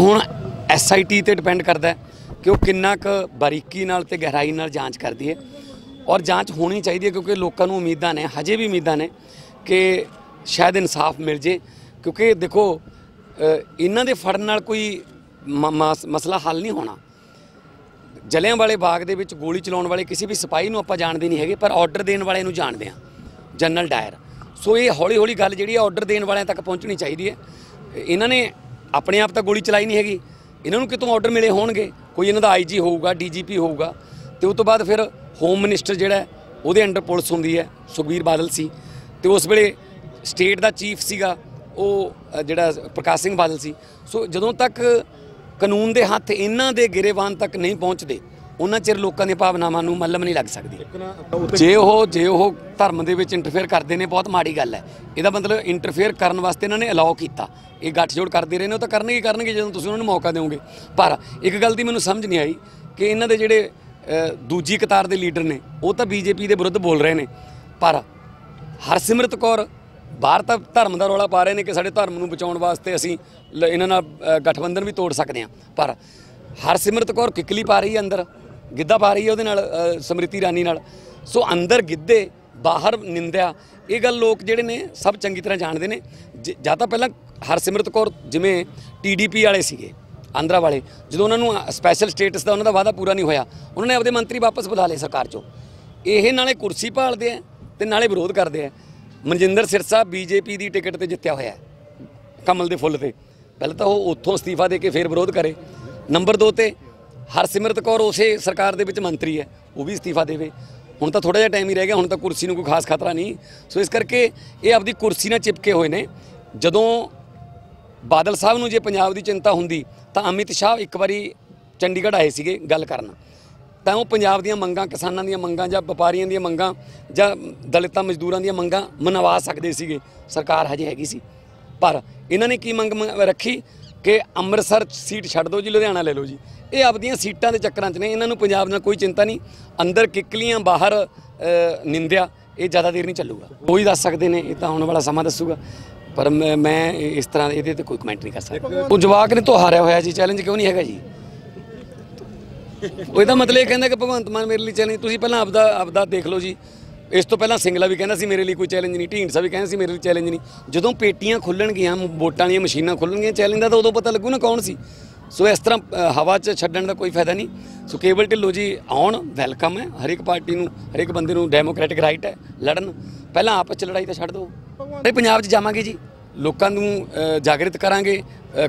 ਹੁਣ ਐਸਆਈਟੀ ਤੇ ਡਿਪੈਂਡ ਕਰਦਾ ਹੈ ਕਿ ਉਹ ਕਿੰਨਾ ਕੁ ਬਾਰੀਕੀ ਨਾਲ ਤੇ ਗਹਿਰਾਈ ਨਾਲ ਜਾਂਚ ਕਰਦੀ ਹੈ। ਔਰ ਜਾਂਚ ਹੋਣੀ ਚਾਹੀਦੀ ਹੈ ਕਿਉਂਕਿ ਲੋਕਾਂ ਨੂੰ ਉਮੀਦਾਂ ਨੇ, ਹਜੇ ਵੀ ਉਮੀਦਾਂ ਨੇ ਕਿ ਸ਼ਾਇਦ ਇਨਸਾਫ ਮਿਲ ਜੇ। ਕਿਉਂਕਿ ਦੇਖੋ ਇਹਨਾਂ ਦੇ ਫੜਨ ਨਾਲ ਕੋਈ ਮ- ਮਸ- ਮਸਲਾ ਹੱਲ ਨਹੀਂ ਹੋਣਾ। ਜਲਿਆਂ ਵਾਲੇ ਬਾਗ ਦੇ ਵਿੱਚ ਗੋਲੀ ਚਲਾਉਣ ਵਾਲੇ ਕਿਸੇ ਵੀ ਸਿਪਾਹੀ ਨੂੰ ਆਪਾਂ ਜਾਣਦੇ ਨਹੀਂ ਹੈਗੇ, ਪਰ ਆਰਡਰ ਦੇਣ ਵਾਲੇ ਨੂੰ ਜਾਣਦੇ ਆ ਜਨਰਲ ਡਾਇਰ। ਸੋ ਇਹ ਹੌਲੀ ਹੌਲੀ ਗੱਲ ਜਿਹੜੀ ਆ ਆਰਡਰ ਦੇਣ ਵਾਲਿਆਂ ਤੱਕ ਪਹੁੰਚਣੀ ਚਾਹੀਦੀ ਹੈ। ਇਹਨਾਂ ਨੇ ਆਪਣੇ ਆਪ ਤਾਂ ਗੋਲੀ ਚਲਾਈ ਨਹੀਂ ਹੈਗੀ। ਇਹਨਾਂ ਨੂੰ ਕਿਤੋਂ ਆਰਡਰ ਮਿਲੇ ਹੋਣਗੇ? ਕੋਈ ਇਹਨਾਂ ਦਾ ਆਈਜੀ ਹੋਊਗਾ ਡੀਜੀਪੀ ਹੋਊਗਾ। ਤੇ ਉਸ ਤੋਂ ਬਾਅਦ ਫਿਰ ਹੋਮ ਮਿਨਿਸਟਰ ਜਿਹੜਾ ਉਹਦੇ ਅੰਡਰ ਪੁਲਿਸ ਹੁੰਦੀ ਹੈ ਸੁਖਬੀਰ ਬਾਦਲ ਸੀ। ਤੇ ਉਸ ਵੇਲੇ ਸਟੇਟ ਦਾ ਚੀਫ ਸੀਗਾ ਉਹ ਜਿਹੜਾ ਪ੍ਰਕਾਸ਼ ਸਿੰਘ ਬਾਦਲ ਸੀ। ਸੋ ਜਦੋਂ ਤੱਕ ਕਾਨੂੰਨ ਦੇ ਹੱਥ ਇਹਨਾਂ ਦੇ ਗਿਰੇਵਾਨ ਤੱਕ ਨਹੀਂ ਪਹੁੰਚਦੇ ਉਹਨਾਂ ਚਿਰ ਲੋਕਾਂ ਦੀਆਂ ਭਾਵਨਾਵਾਂ ਨੂੰ ਮੱਲਮ ਨਹੀਂ ਲੱਗ ਸਕਦੀ। ਜੇ ਉਹ ਜੇ ਉਹ ਧਰਮ ਦੇ ਵਿੱਚ ਇੰਟਰਫੇਅਰ ਕਰਦੇ ਨੇ, ਬਹੁਤ ਮਾੜੀ ਗੱਲ ਹੈ। ਇਹਦਾ ਮਤਲਬ ਇੰਟਰਫੇਅਰ ਕਰਨ ਵਾਸਤੇ ਇਹਨਾਂ ਨੇ ਅਲਾਉ ਕੀਤਾ। ਇਹ ਗੱਠਜੋੜ ਕਰਦੇ ਰਹੇ ਨੇ, ਉਹ ਤਾਂ ਕਰਨਗੇ ਹੀ ਕਰਨਗੇ, ਜਦੋਂ ਤੁਸੀਂ ਉਹਨਾਂ ਨੂੰ ਮੌਕਾ ਦਿਓਗੇ। ਪਰ ਇੱਕ ਗੱਲ ਦੀ ਮੈਨੂੰ ਸਮਝ ਨਹੀਂ ਆਈ ਕਿ ਇਹਨਾਂ ਦੇ ਜਿਹੜੇ ਦੂਜੀ ਕਤਾਰ ਦੇ ਲੀਡਰ ਨੇ, ਉਹ ਤਾਂ ਬੀਜੇਪੀ ਦੇ ਵਿਰੁੱਧ ਬੋਲ ਰਹੇ ਨੇ। ਪਰ ਹਰਸਿਮਰਤ ਕੌਰ, ਬਾਹਰ ਤਾਂ ਧਰਮ ਦਾ ਰੌਲਾ ਪਾ ਰਹੇ ਨੇ ਕਿ ਸਾਡੇ ਧਰਮ ਨੂੰ ਬਚਾਉਣ ਵਾਸਤੇ ਅਸੀਂ ਲ- ਇਹਨਾਂ ਨਾਲ ਗਠਬੰਧਨ ਵੀ ਤੋੜ ਸਕਦੇ ਹਾਂ। ਪਰ ਹਰਸਿਮਰਤ ਕੌਰ ਕਿਕਲੀ ਪਾ ਰਹੀ ਹੈ ਅੰਦਰ, ਗਿੱਧਾ ਪਾ ਰਹੀ ਹੈ ਉਹਦੇ ਨਾਲ ਸਮ੍ਰਿਤੀ ਰਾਣੀ ਨਾਲ। ਸੋ ਅੰਦਰ ਗਿੱਧੇ ਬਾਹਰ ਨਿੰਦਿਆ। ਇਹ ਗੱਲ ਲੋਕ ਜਿਹੜੇ ਨੇ ਸਭ ਚੰਗੀ ਤਰ੍ਹਾਂ ਜਾਣਦੇ ਨੇ। ਜ- ਜਾਂ ਤਾਂ ਪਹਿਲਾਂ ਹਰਸਿਮਰਤ ਕੌਰ ਜਿਵੇਂ ਟੀਡੀਪੀ ਵਾਲੇ ਸੀਗੇ, ਆਂਧਰਾ ਵਾਲੇ, ਜਦੋਂ ਉਹਨਾਂ ਨੂੰ ਸਪੈਸ਼ਲ ਸਟੇਟਸ ਦਾ ਉਹਨਾਂ ਦਾ ਵਾਅਦਾ ਪੂਰਾ ਨਹੀਂ ਹੋਇਆ, ਉਹਨਾਂ ਨੇ ਆਪਦੇ ਮੰਤਰੀ ਵਾਪਸ ਬੁਲਾ ਲਏ ਸਰਕਾਰ ਚੋਂ। ਇਹ ਨਾਲੇ ਕੁਰਸੀ ਭਾਲਦੇ ਆ ਤੇ ਨਾਲੇ ਵਿਰੋਧ ਕਰਦੇ ਆ ਮਨਜਿੰਦਰ ਸਿਰਸਾ ਬੀਜੇਪੀ ਦੀ ਟਿਕਟ ਤੇ ਜਿੱਤਿਆ ਹੋਇਆ ਕਮਲ ਦੇ ਫੁੱਲ ਤੇ। ਪਹਿਲਾਂ ਤਾਂ ਉਹ ਉੱਥੋਂ ਅਸਤੀਫਾ ਦੇ ਕੇ ਫਿਰ ਵਿਰੋਧ ਕਰੇ। ਨੰਬਰ 2 ਤੇ ਹਰਸਿਮਰਤ ਕੌਰ ਉਸੇ ਸਰਕਾਰ ਦੇ ਵਿੱਚ ਮੰਤਰੀ ਹੈ ਉਹ ਵੀ ਅਸਤੀਫਾ ਦੇਵੇ। ਹੁਣ ਤਾਂ ਥੋੜਾ ਜਿਹਾ ਟਾਈਮ ਹੀ ਰਹਿ ਗਿਆ, ਹੁਣ ਤਾਂ ਕੁਰਸੀ ਨੂੰ ਕੋਈ ਖਾਸ ਖਤਰਾ ਨਹੀਂ। ਸੋ ਇਸ ਕਰਕੇ ਇਹ ਆਪਦੀ ਕੁਰਸੀ ਨਾਲ ਚਿਪਕੇ ਹੋਏ ਨੇ। ਜਦੋਂ ਬਾਦਲ ਸਾਹਿਬ ਨੂੰ ਜੇ ਪੰਜਾਬ ਦੀ ਚਿੰਤਾ ਹੁੰਦੀ, ਤਾਂ ਅਮਿਤ ਸ਼ਾਹ ਇੱਕ ਵਾਰੀ ਚੰਡੀਗੜ੍ਹ ਆਏ ਸੀਗੇ ਗੱਲ ਕਰਨ। ਤਾਂ ਉਹ ਪੰਜਾਬ ਦੀਆਂ ਮੰਗਾਂ, ਕਿਸਾਨਾਂ ਦੀਆਂ ਮੰਗਾਂ ਜਾਂ ਵਪਾਰੀਆਂ ਦੀਆਂ ਮੰਗਾਂ ਜਾਂ ਦਲਿਤਾਂ, ਮਜ਼ਦੂਰਾਂ ਦੀਆਂ ਮੰਗਾਂ ਮਨਵਾ ਸਕਦੇ ਸੀਗੇ। ਸਰਕਾਰ ਹਜੇ ਹੈਗੀ ਸੀ। ਪਰ ਇਹਨਾਂ ਨੇ ਕੀ ਮੰਗ ਮ- ਰੱਖੀ? ਕਿ ਅੰਮ੍ਰਿਤਸਰ ਸੀਟ ਛੱਡ ਦਿਓ ਜੀ, ਲੁਧਿਆਣਾ ਲੈ ਲਓ ਜੀ। ਇਹ ਆਪਦੀਆਂ ਸੀਟਾਂ ਦੇ ਚੱਕਰਾਂ 'ਚ ਨੇ, ਇਹਨਾਂ ਨੂੰ ਪੰਜਾਬ ਨਾਲ ਕੋਈ ਚਿੰਤਾ ਨਹੀਂ। ਅੰਦਰ ਕਿੱਕਲੀਆਂ, ਬਾਹਰ ਨਿੰਦਿਆ, ਇਹ ਜ਼ਿਆਦਾ ਦੇਰ ਨਹੀਂ ਚੱਲੂਗਾ। ਕੋਈ ਦੱਸ ਸਕਦੇ ਨੇ, ਇਹ ਤਾਂ ਆਉਣ ਵਾਲਾ ਸਮਾਂ ਦੱਸੂਗਾ। ਪਰ ਮੈਂ ਮੈਂ ਇਸ ਤਰ੍ਹਾਂ ਇਹਦੇ ਤੇ ਕੋਈ ਕਮੈਂਟ ਨਹੀਂ ਕਰ ਸਕਦਾ। ਉਹ ਜਵਾਕ ਨੇ ਤੋਂ ਹਾਰਿਆ ਹੋਇਆ ਜੀ ਚੈਲੰਜ ਕਿਉਂ ਨਹੀਂ ਹੈਗਾ ਜੀ? ਉਹ ਇਹਦਾ ਮਤਲਬ ਇਹ ਕਹਿੰਦਾ ਕਿ ਭਗਵੰਤ ਮਾਨ ਮੇਰੇ ਲਈ ਚੈਲੰਜ ਤੁਸੀਂ ਪਹਿਲਾਂ ਆਪਦਾ ਆਪਦਾ ਦੇਖ ਲਓ ਜੀ। ਇਸ ਤੋਂ ਪਹਿਲਾਂ ਸਿੰਗਲਾ ਵੀ ਕਹਿੰਦਾ ਸੀ ਮੇਰੇ ਲਈ ਕੋਈ ਚੈਲੰਜ ਨਹੀਂ ਢੀਂਡਸਾ ਵੀ ਕਹਿੰਦਾ ਸੀ ਮੇਰੇ ਲਈ ਚੈਲੰਜ ਨਹੀਂ। ਜਦੋਂ ਪੇਟੀਆਂ ਖੁੱਲਣਗੀਆਂ ਵੋਟਾਂ ਵਾਲੀਆਂ ਮਸ਼ੀਨਾਂ ਖੁੱਲਣਗੀਆਂ ਚੈਲੰਜ ਦਾ ਤਾਂ ਉਦੋਂ ਪਤਾ ਲੱਗੂ ਨਾ ਕੌਣ ਸੀ। ਸੋ ਇਸ ਤਰ੍ਹਾਂ ਹਵਾ 'ਚ ਛੱਡਣ ਦਾ ਕੋਈ ਫਾਇਦਾ ਨਹੀਂ। ਸੋ ਕੇਵਲ ਢਿੱਲੋਂ ਜੀ ਆਉਣ ਵੈਲਕਮ ਹੈ। ਹਰ ਇੱਕ ਪਾਰਟੀ ਨੂੰ ਹਰ ਇੱਕ ਬੰਦੇ ਨੂੰ ਡੈਮੋਕ੍ਰੈਟਿਕ ਰਾਈਟ ਹੈ ਲੜਨ। ਪਹਿਲਾਂ ਆਪਸ 'ਚ ਲੜਾਈ ਤਾਂ ਛੱਡ ਦਿਓ। ਪੰਜਾਬ 'ਚ ਜਾਵਾਂਗੇ ਜੀ। ਲੋਕਾਂ ਨੂੰ ਜਾਗਰਿਤ ਕਰਾਂਗੇ।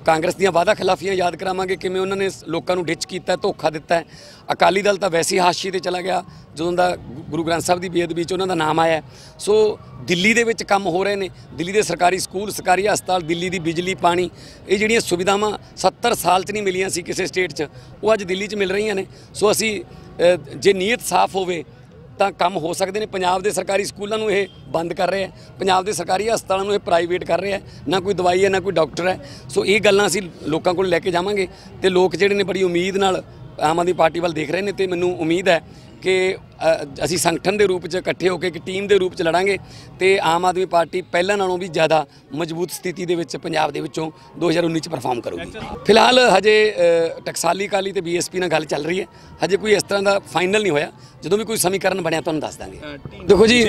ਕਾਂਗਰਸ ਦੀਆਂ ਵਾਅਦਾ ਖਿਲਾਫੀਆਂ ਯਾਦ ਕਰਾਵਾਂਗੇ ਕਿਵੇਂ ਉਹਨਾਂ ਨੇ ਲੋਕਾਂ ਨੂੰ ਡਿਚ ਕੀਤਾ, ਧੋਖਾ ਦਿੱਤਾ। ਅਕਾਲੀ ਦਲ ਤਾਂ ਵੈਸੇ ਹੀ ਹਾਸ਼ੀ ਤੇ ਚਲਾ ਗਿਆ, ਜਦੋਂ ਦਾ ਗੁ- ਗੁਰੂ ਗ੍ਰੰਥ ਸਾਹਿਬ ਦੀ ਬੇਅਦਬੀ 'ਚ ਉਹਨਾਂ ਦਾ ਨਾਮ ਆਇਆ। ਸੋ ਦਿੱਲੀ ਦੇ ਵਿੱਚ ਕੰਮ ਹੋ ਰਹੇ ਨੇ। ਦਿੱਲੀ ਦੇ ਸਰਕਾਰੀ ਸਕੂਲ, ਸਰਕਾਰੀ ਹਸਪਤਾਲ, ਦਿੱਲੀ ਦੀ ਬਿਜਲੀ, ਪਾਣੀ, ਇਹ ਜਿਹੜੀਆਂ ਸੁਵਿਧਾਵਾਂ 70 ਸਾਲ 'ਚ ਨਹੀਂ ਮਿਲੀਆਂ ਸੀ ਕਿਸੇ ਸਟੇਟ 'ਚ, ਉਹ ਅੱਜ ਦਿੱਲੀ 'ਚ ਮਿਲ ਰਹੀਆਂ ਨੇ। ਸੋ ਅਸੀਂ ਜੇ ਨੀਅਤ ਸਾਫ਼ ਹੋਵੇ ਤਾਂ ਕੰਮ ਹੋ ਸਕਦੇ ਨੇ। ਪੰਜਾਬ ਦੇ ਸਰਕਾਰੀ ਸਕੂਲਾਂ ਨੂੰ ਇਹ ਬੰਦ ਕਰ ਰਹੇ ਆ। ਪੰਜਾਬ ਦੇ ਸਰਕਾਰੀ ਹਸਪਤਾਲਾਂ ਨੂੰ ਇਹ ਪ੍ਰਾਈਵੇਟ ਕਰ ਰਹੇ ਆ। ਨਾ ਕੋਈ ਦਵਾਈ ਹੈ, ਨਾ ਕੋਈ ਡਾਕਟਰ ਹੈ। ਸੋ ਇਹ ਗੱਲਾਂ ਅਸੀਂ ਲੋਕਾਂ ਕੋਲ ਲੈ ਕੇ ਜਾਵਾਂਗੇ ਤੇ ਲੋਕ ਜਿਹੜੇ ਨੇ ਬੜੀ ਉਮੀਦ ਨਾਲ ਆਮ ਆਦਮੀ ਪਾਰਟੀ ਵੱਲ ਦੇਖ ਰਹੇ ਨੇ ਤੇ ਮੈਨੂੰ ਉਮੀਦ ਹੈ ਕਿ ਅਸੀਂ ਸੰਗਠਨ ਦੇ ਰੂਪ 'ਚ ਇਕੱਠੇ ਹੋ ਕੇ ਇੱਕ ਟੀਮ ਦੇ ਰੂਪ 'ਚ ਲੜਾਂਗੇ ਤੇ ਆਮ ਆਦਮੀ ਪਾਰਟੀ ਪਹਿਲਾਂ ਨਾਲੋਂ ਵੀ ਜ਼ਿਆਦਾ ਮਜ਼ਬੂਤ ਸਥਿਤੀ ਦੇ ਵਿੱਚ ਪੰਜਾਬ ਦੇ ਵਿੱਚੋਂ 2019 'ਚ ਪਰਫਾਰਮ ਕਰੂਗੀ। ਫਿਲਹਾਲ ਹਜੇ ਟਕਸਾਲੀ ਕਾਲੀ ਤੇ ਬੀਐਸਪੀ ਨਾਲ ਗੱਲ ਚੱਲ ਰਹੀ ਹੈ। ਹਜੇ ਕੋਈ ਇਸ ਤਰ੍ਹਾਂ ਦਾ ਫਾਈਨਲ ਨਹੀਂ ਹੋਇਆ। ਜਦੋਂ ਵੀ ਕੋਈ ਸਮੀਕਰਨ ਬਣਿਆ ਤੁਹਾਨੂੰ ਦੱਸ ਦਾਂਗੇ। ਦੇਖੋ ਜੀ।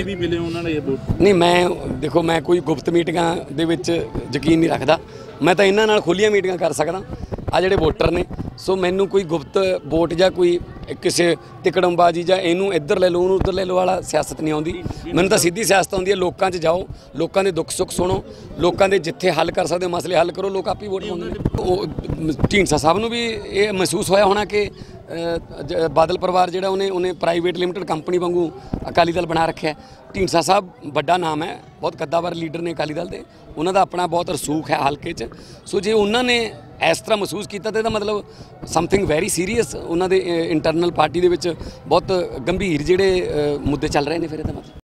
ਨਹੀਂ ਮੈਂ ਦੇਖੋ ਮੈਂ ਕੋਈ ਗੁਪਤ ਮੀਟਿੰਗਾਂ ਦੇ ਵਿੱਚ ਯਕੀਨ ਨਹੀਂ ਰੱਖਦਾ। ਮੈਂ ਤਾਂ ਇਹਨਾਂ ਨਾਲ ਖੁੱਲੀਆਂ ਮੀਟਿੰਗਾਂ ਕਰ ਸਕਦਾ। ਆ ਜਿਹੜੇ ਵੋਟਰ ਨੇ। ਸੋ ਮੈਨੂੰ ਕੋਈ ਗੁਪਤ ਵੋਟ ਜਾਂ ਕੋਈ ਕਿਸੇ ਤਿਕੜਮਬਾਜੀ ਜਾਂ ਇਹਨੂੰ ਇੱਧਰ ਲੈ ਲਓ, ਉਹਨੂੰ ਉੱਧਰ ਲੈ ਲਓ ਵਾਲਾ ਸਿਆਸਤ ਨਹੀਂ ਆਉਂਦੀ। ਮੈਨੂੰ ਤਾਂ ਸਿੱਧੀ ਸਿਆਸਤ ਆਉਂਦੀ ਹੈ, ਲੋਕਾਂ 'ਚ ਜਾਓ, ਲੋਕਾਂ ਦੇ ਦੁੱਖ ਸੁੱਖ ਸੁਣੋ, ਲੋਕਾਂ ਦੇ ਜਿੱਥੇ ਹੱਲ ਕਰ ਸਕਦੇ, ਮਸਲੇ ਹੱਲ ਕਰੋ, ਲੋਕ ਆਪੀ ਵੋਟ ਪਾਉਂਦੇ ਨੇ। ਉਹ, ਢੀਂਡਸਾ ਸਾਹਿਬ ਨੂੰ ਵੀ ਇਹ ਮਹਿਸੂਸ ਹੋਇਆ ਹੋਣਾ ਕਿ ਜ- ਬਾਦਲ ਪਰਿਵਾਰ ਜਿਹੜਾ ਉਹਨੇ ਉਹਨੇ ਪ੍ਰਾਈਵੇਟ ਲਿਮਟਿਡ ਕੰਪਨੀ ਵਾਂਗੂ ਅਕਾਲੀ ਦਲ ਬਣਾ ਰੱਖਿਆ। ਢੀਂਡਸਾ ਸਾਹਿਬ ਵੱਡਾ ਨਾਮ ਹੈ, ਬਹੁਤ ਕੱਦਾਵਰ ਲੀਡਰ ਨੇ ਅਕਾਲੀ ਦਲ ਦੇ। ਉਹਨਾਂ ਦਾ ਆਪਣਾ ਬਹੁਤ ਰਸੂਖ ਹੈ ਹਲਕੇ 'ਚ। ਸੋ ਜੇ ਉਹਨਾਂ ਨੇ ਇਸ ਤਰ੍ਹਾਂ ਮਹਿਸੂਸ ਕੀਤਾ ਤੇ ਇਹਦਾ ਮਤਲਬ ਸਮਥਿੰਗ ਵੈਰੀ ਸੀਰੀਅਸ ਉਹਨਾਂ ਦੇ ਇੰਟਰਨਲ ਪਾਰਟੀ ਦੇ ਵਿੱਚ ਬਹੁਤ ਗੰਭੀਰ ਜਿਹੜੇ ਮੁੱਦੇ ਚੱਲ ਰਹੇ ਨੇ ਫਿਰ ਇਹਦਾ ਮਤਲਬ।